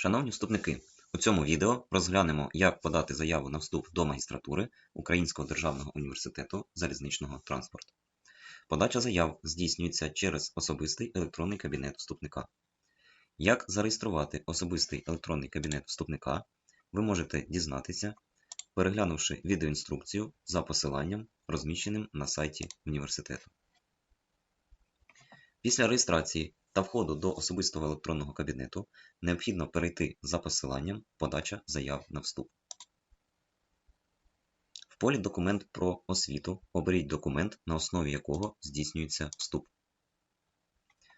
Шановні вступники, у цьому відео розглянемо, як подати заяву на вступ до магістратури Українського державного університету залізничного транспорту. Подача заяв здійснюється через особистий електронний кабінет вступника. Як зареєструвати особистий електронний кабінет вступника, ви можете дізнатися, переглянувши відеоінструкцію за посиланням, розміщеним на сайті університету. Після реєстрації та входу до особистого електронного кабінету необхідно перейти за посиланням Подача заяв на вступ. В полі Документ про освіту оберіть документ, на основі якого здійснюється вступ.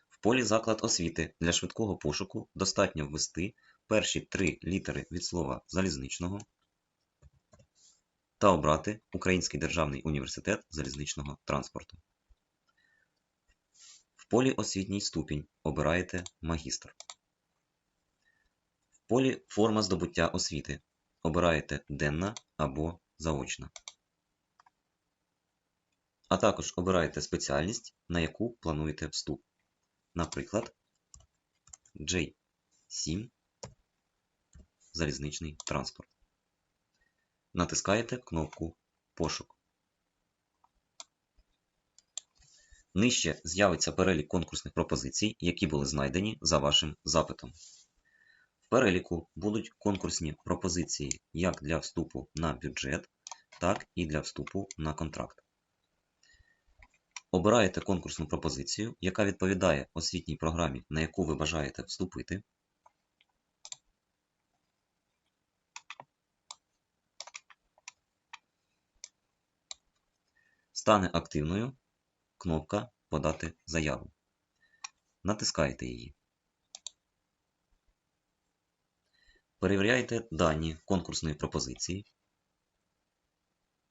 В полі Заклад освіти для швидкого пошуку достатньо ввести перші три літери від слова залізничного та обрати Український державний університет залізничного транспорту. Полі Освітній ступінь обираєте Магістр. В полі Форма здобуття освіти обираєте денна або заочна. А також обираєте спеціальність, на яку плануєте вступ. Наприклад, J7 залізничний транспорт. Натискаєте кнопку Пошук. Нижче з'явиться перелік конкурсних пропозицій, які були знайдені за вашим запитом. В переліку будуть конкурсні пропозиції як для вступу на бюджет, так і для вступу на контракт. Обираєте конкурсну пропозицію, яка відповідає освітній програмі, на яку ви бажаєте вступити. Стане активною кнопка Подати заяву. Натискаєте її. Перевіряєте дані конкурсної пропозиції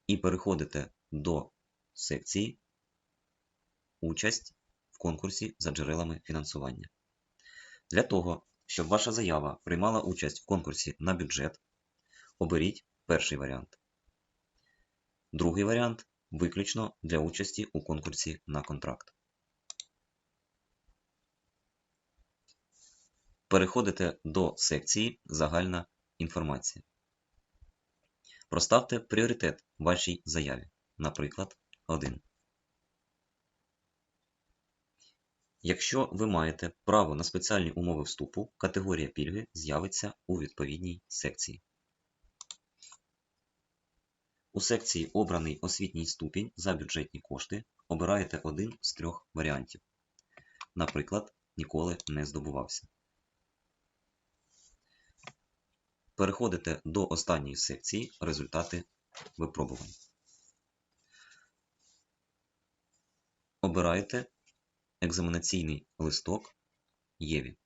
і переходите до секції Участь в конкурсі за джерелами фінансування. Для того, щоб ваша заява приймала участь в конкурсі на бюджет, оберіть перший варіант. Другий варіант виключно для участі у конкурсі на контракт. Переходите до секції Загальна інформація. Проставте пріоритет вашій заяві, наприклад, 1. Якщо ви маєте право на спеціальні умови вступу, категорія пільги з'явиться у відповідній секції. У секції Обраний освітній ступінь за бюджетні кошти обираєте один з трьох варіантів. Наприклад, ніколи не здобувався. Переходите до останньої секції Результати випробувань. Обираєте екзаменаційний листок ЄВІ.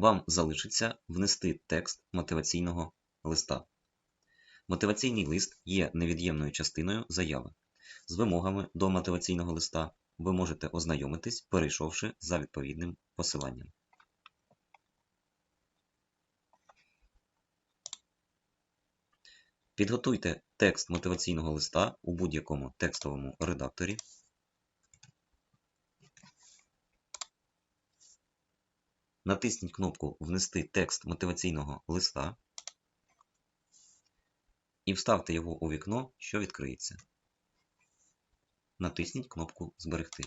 Вам залишиться внести текст мотиваційного листа. Мотиваційний лист є невід'ємною частиною заяви. З вимогами до мотиваційного листа ви можете ознайомитись, перейшовши за відповідним посиланням. Підготуйте текст мотиваційного листа у будь-якому текстовому редакторі. Натисніть кнопку Внести текст мотиваційного листа і вставте його у вікно, що відкриється. Натисніть кнопку Зберегти.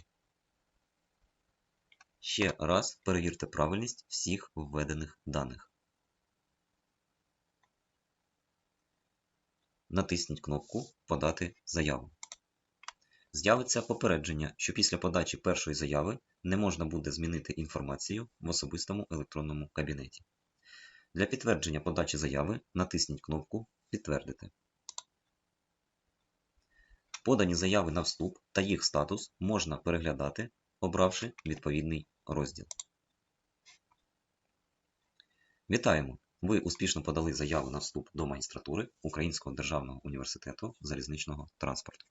Ще раз перевірте правильність всіх введених даних. Натисніть кнопку Подати заяву. З'явиться попередження, що після подачі першої заяви не можна буде змінити інформацію в особистому електронному кабінеті. Для підтвердження подачі заяви натисніть кнопку Підтвердити. Подані заяви на вступ та їх статус можна переглядати, обравши відповідний розділ. Вітаємо! Ви успішно подали заяву на вступ до магістратури Українського державного університету залізничного транспорту.